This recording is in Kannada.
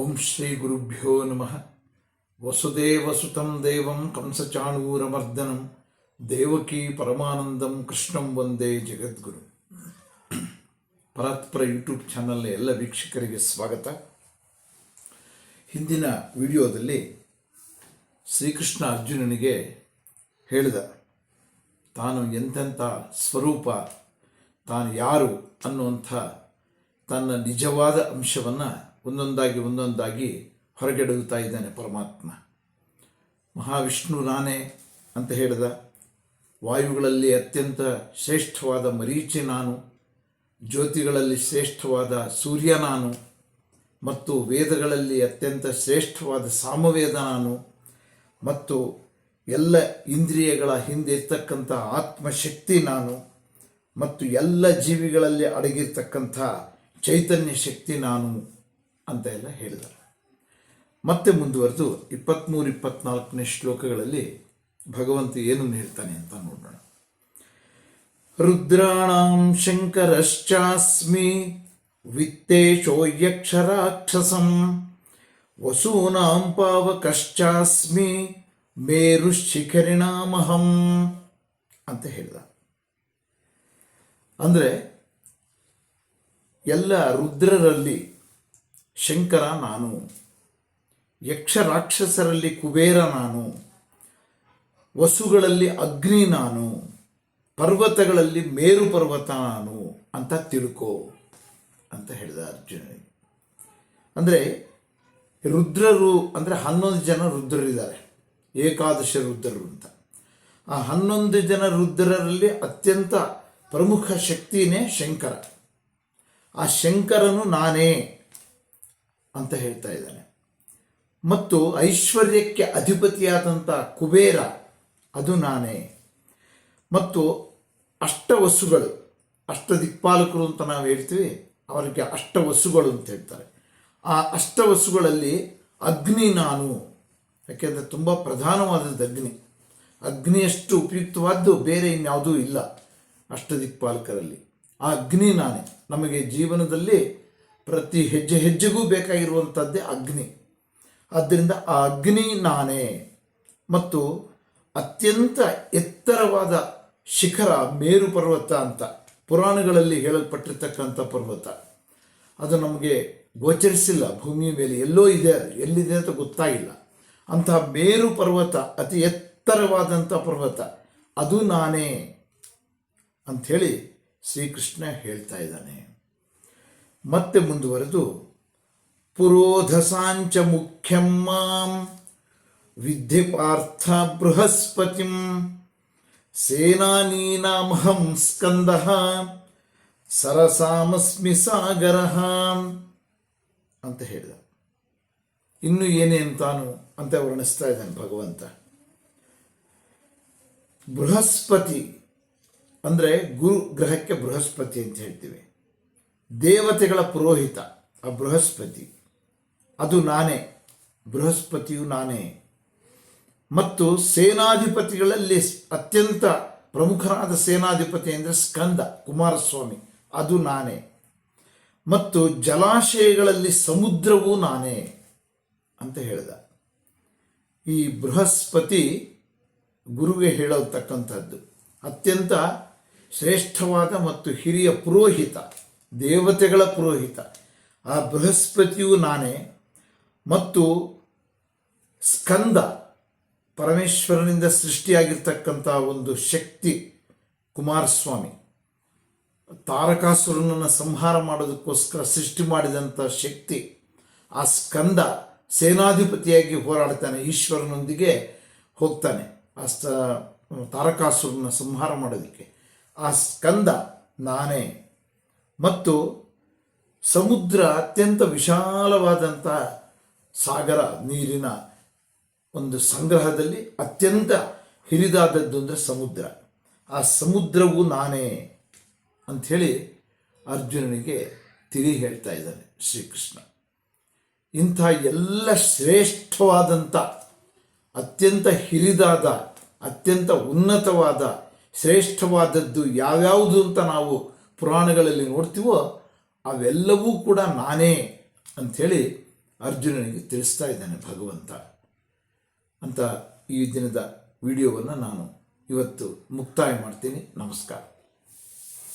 ಓಂ ಶ್ರೀ ಗುರುಭ್ಯೋ ನಮಃ. ವಸುದೇವಸುತಂ ದೇವಂ ಕಂಸಚಾಣೂರಮರ್ದನಂ ದೇವಕಿ ಪರಮಾನಂದಂ ಕೃಷ್ಣಂ ವಂದೇ ಜಗದ್ಗುರು. ಪರಾತ್ಪರ ಯೂಟ್ಯೂಬ್ ಚಾನಲ್ನ ಎಲ್ಲ ವೀಕ್ಷಕರಿಗೆ ಸ್ವಾಗತ. ಹಿಂದಿನ ವಿಡಿಯೋದಲ್ಲಿ ಶ್ರೀಕೃಷ್ಣ ಅರ್ಜುನನಿಗೆ ಹೇಳಿದ, ತಾನು ಎಂತೆಂಥ ಸ್ವರೂಪ, ತಾನು ಯಾರು ಅನ್ನುವಂಥ ತನ್ನ ನಿಜವಾದ ಅಂಶವನ್ನು ಒಂದೊಂದಾಗಿ ಒಂದೊಂದಾಗಿ ಹೊರಗೆಡುತ್ತಾ ಇದ್ದಾನೆ ಪರಮಾತ್ಮ. ಮಹಾವಿಷ್ಣು ನಾನೇ ಅಂತ ಹೇಳಿದ. ವಾಯುಗಳಲ್ಲಿ ಅತ್ಯಂತ ಶ್ರೇಷ್ಠವಾದ ಮರೀಚಿ ನಾನು. ಜ್ಯೋತಿಗಳಲ್ಲಿ ಶ್ರೇಷ್ಠವಾದ ಸೂರ್ಯ ನಾನು. ಮತ್ತು ವೇದಗಳಲ್ಲಿ ಅತ್ಯಂತ ಶ್ರೇಷ್ಠವಾದ ಸಾಮವೇದ ನಾನು. ಮತ್ತು ಎಲ್ಲ ಇಂದ್ರಿಯಗಳ ಹಿಂದೆ ಇರ್ತಕ್ಕಂಥ ಆತ್ಮಶಕ್ತಿ ನಾನು. ಮತ್ತು ಎಲ್ಲ ಜೀವಿಗಳಲ್ಲಿ ಅಡಗಿರ್ತಕ್ಕಂಥ ಚೈತನ್ಯ ಶಕ್ತಿ ನಾನು. ಅಂತ ಎಲ್ಲ ಹೇಳಿದರು. ಮತ್ತೆ ಮುಂದುವರೆದು ಇಪ್ಪತ್ತ್ಮೂರು ಇಪ್ಪತ್ನಾಲ್ಕನೇ ಶ್ಲೋಕಗಳಲ್ಲಿ ಭಗವಂತ ಏನನ್ನು ಹೇಳ್ತಾನೆ ಅಂತ ನೋಡೋಣ. ರುದ್ರಾಣಾಂ ಶಂಕರಶ್ಚಾಸ್ಮಿ ವಿತ್ತೇಶೋ ಯಕ್ಷರಾಕ್ಷಸಂ ವಸೂನಾಂ ಪಾವಕಶ್ಚಾಸ್ಮಿ ಮೇರುಶಿಖರಿಣಾಮಹಂ ಅಂತ ಹೇಳಿದ. ಅಂದರೆ ಎಲ್ಲ ರುದ್ರರಲ್ಲಿ ಶಂಕರ ನಾನು ಯಕ್ಷ ರಾಕ್ಷಸರಲ್ಲಿ ಕುಬೇರ ನಾನು, ವಸುಗಳಲ್ಲಿ ಅಗ್ನಿ ನಾನು, ಪರ್ವತಗಳಲ್ಲಿ ಮೇರು ಪರ್ವತ ನಾನು ಅಂತ ತಿಳ್ಕೋ ಅಂತ ಹೇಳಿದ ಅರ್ಜುನ ಅಂದರೆ ರುದ್ರರು, ಅಂದರೆ ಹನ್ನೊಂದು ಜನ ರುದ್ರರಿದ್ದಾರೆ, ಏಕಾದಶ ರುದ್ರರು ಅಂತ. ಆ ಹನ್ನೊಂದು ಜನ ರುದ್ರರಲ್ಲಿ ಅತ್ಯಂತ ಪ್ರಮುಖ ಶಕ್ತಿನೇ ಶಂಕರ. ಆ ಶಂಕರನು ನಾನೇ ಅಂತ ಹೇಳ್ತಾ ಇದ್ದಾನೆ. ಮತ್ತು ಐಶ್ವರ್ಯಕ್ಕೆ ಅಧಿಪತಿಯಾದಂಥ ಕುಬೇರ, ಅದು ನಾನೇ. ಮತ್ತು ಅಷ್ಟವಸುಗಳು ಅಷ್ಟ ದಿಕ್ಪಾಲಕರು ಅಂತ ನಾವು ಹೇಳ್ತೀವಿ, ಅವರಿಗೆ ಅಷ್ಟವಸುಗಳು ಅಂತ ಹೇಳ್ತಾರೆ. ಆ ಅಷ್ಟವಸುಗಳಲ್ಲಿ ಅಗ್ನಿ ನಾನು. ಯಾಕೆಂದರೆ ತುಂಬ ಪ್ರಧಾನವಾದದ್ದು ಅಗ್ನಿ. ಅಗ್ನಿಯಷ್ಟು ಉಪಯುಕ್ತವಾದ್ದು ಬೇರೆ ಇನ್ಯಾವುದೂ ಇಲ್ಲ ಅಷ್ಟದಿಕ್ಪಾಲಕರಲ್ಲಿ. ಆ ಅಗ್ನಿ ನಾನೇ. ನಮಗೆ ಜೀವನದಲ್ಲಿ ಪ್ರತಿ ಹೆಜ್ಜೆ ಹೆಜ್ಜೆಗೂ ಬೇಕಾಗಿರುವಂಥದ್ದೇ ಅಗ್ನಿ. ಆದ್ದರಿಂದ ಆ ಅಗ್ನಿ ನಾನೇ. ಮತ್ತು ಅತ್ಯಂತ ಎತ್ತರವಾದ ಶಿಖರ ಮೇರು ಪರ್ವತ ಅಂತ ಪುರಾಣಗಳಲ್ಲಿ ಹೇಳಲ್ಪಟ್ಟಿರ್ತಕ್ಕಂಥ ಪರ್ವತ. ಅದು ನಮಗೆ ಗೋಚರಿಸಿಲ್ಲ, ಭೂಮಿಯ ಮೇಲೆ ಎಲ್ಲೋ ಇದೆ ಎಲ್ಲಿದೆ ಅಂತ ಗೊತ್ತಾಗಿಲ್ಲ. ಅಂತಹ ಮೇರು ಪರ್ವತ ಅತಿ ಎತ್ತರವಾದಂಥ ಪರ್ವತ, ಅದು ನಾನೇ ಅಂಥೇಳಿ ಶ್ರೀಕೃಷ್ಣ ಹೇಳ್ತಾ ಇದ್ದಾನೆ. ಮತ್ತೆ ಮುಂದುವರೆದು, ಪುರೋಧಸಾಂಚ ಮುಖ್ಯಂ ಮಾಂ ಪಾರ್ಥ ಬೃಹಸ್ಪತಿಂ, ಸೇನಾನೀನಾಮಹಂ ಸ್ಕಂದ, ಸರಸಾಮಸ್ಮಿ ಸಾಗರ ಅಂತ ಹೇಳಿದ. ಇನ್ನು ಏನೇನು ತಾನು ಅಂತ ವರ್ಣಿಸ್ತಾ ಇದ್ದಾನೆ ಭಗವಂತ. ಬೃಹಸ್ಪತಿ ಅಂದರೆ ಗುರು ಗ್ರಹಕ್ಕೆ ಬೃಹಸ್ಪತಿ ಅಂತ ಹೇಳ್ತೀವಿ. ದೇವತೆಗಳ ಪುರೋಹಿತ, ಆ ಬೃಹಸ್ಪತಿ. ಅದು ನಾನೇ, ಬೃಹಸ್ಪತಿಯು ನಾನೇ. ಮತ್ತು ಸೇನಾಧಿಪತಿಗಳಲ್ಲಿ ಅತ್ಯಂತ ಪ್ರಮುಖರಾದ ಸೇನಾಧಿಪತಿ ಅಂದರೆ ಸ್ಕಂದ, ಕುಮಾರಸ್ವಾಮಿ. ಅದು ನಾನೇ. ಮತ್ತು ಜಲಾಶಯಗಳಲ್ಲಿ ಸಮುದ್ರವೂ ನಾನೇ ಅಂತ ಹೇಳಿದ. ಈ ಬೃಹಸ್ಪತಿ ಗುರುಗೆ ಹೇಳತಕ್ಕಂಥದ್ದು ಅತ್ಯಂತ ಶ್ರೇಷ್ಠವಾದ ಮತ್ತು ಹಿರಿಯ ಪುರೋಹಿತ. ದೇವತೆಗಳ ಪುರೋಹಿತ. ಆ ಬೃಹಸ್ಪತಿಯು ನಾನೇ ಮತ್ತು ಸ್ಕಂದ ಪರಮೇಶ್ವರನಿಂದ ಸೃಷ್ಟಿಯಾಗಿರ್ತಕ್ಕಂಥ ಒಂದು ಶಕ್ತಿ ಕುಮಾರಸ್ವಾಮಿ. ತಾರಕಾಸುರನನ್ನು ಸಂಹಾರ ಮಾಡೋದಕ್ಕೋಸ್ಕರ ಸೃಷ್ಟಿ ಮಾಡಿದಂಥ ಶಕ್ತಿ ಆ ಸ್ಕಂದ ಸೇನಾಧಿಪತಿಯಾಗಿ ಹೋರಾಡ್ತಾನೆ, ಈಶ್ವರನೊಂದಿಗೆ ಹೋಗ್ತಾನೆ ಆ ತಾರಕಾಸುರನ ಸಂಹಾರ ಮಾಡೋದಕ್ಕೆ. ಆ ಸ್ಕಂದ ನಾನೇ ಮತ್ತು ಸಮುದ್ರ ಅತ್ಯಂತ ವಿಶಾಲವಾದಂಥ ಸಾಗರ, ನೀರಿನ ಒಂದು ಸಂಗ್ರಹದಲ್ಲಿ ಅತ್ಯಂತ ಹಿರಿದಾದದ್ದು ಅಂದರೆ ಸಮುದ್ರ. ಆ ಸಮುದ್ರವು ನಾನೇ ಅಂಥೇಳಿ ಅರ್ಜುನನಿಗೆ ತಿಳಿ ಹೇಳ್ತಾ ಇದ್ದಾನೆ ಶ್ರೀಕೃಷ್ಣ. ಇಂಥ ಎಲ್ಲ ಶ್ರೇಷ್ಠವಾದಂಥ ಅತ್ಯಂತ ಹಿರಿದಾದ, ಅತ್ಯಂತ ಉನ್ನತವಾದ, ಶ್ರೇಷ್ಠವಾದದ್ದು ಯಾವ್ಯಾವುದು ಅಂತ ನಾವು ಪುರಾಣಗಳಲ್ಲಿ ನೋಡ್ತೀವೋ ಅವೆಲ್ಲವೂ ಕೂಡ ನಾನೇ ಅಂಥೇಳಿ ಅರ್ಜುನನಿಗೆ ತಿಳಿಸ್ತಾ ಇದ್ದಾನೆ ಭಗವಂತ ಅಂತ ಈ ದಿನದ ವಿಡಿಯೋವನ್ನು ನಾನು ಇವತ್ತು ಮುಕ್ತಾಯ ಮಾಡ್ತೀನಿ. ನಮಸ್ಕಾರ.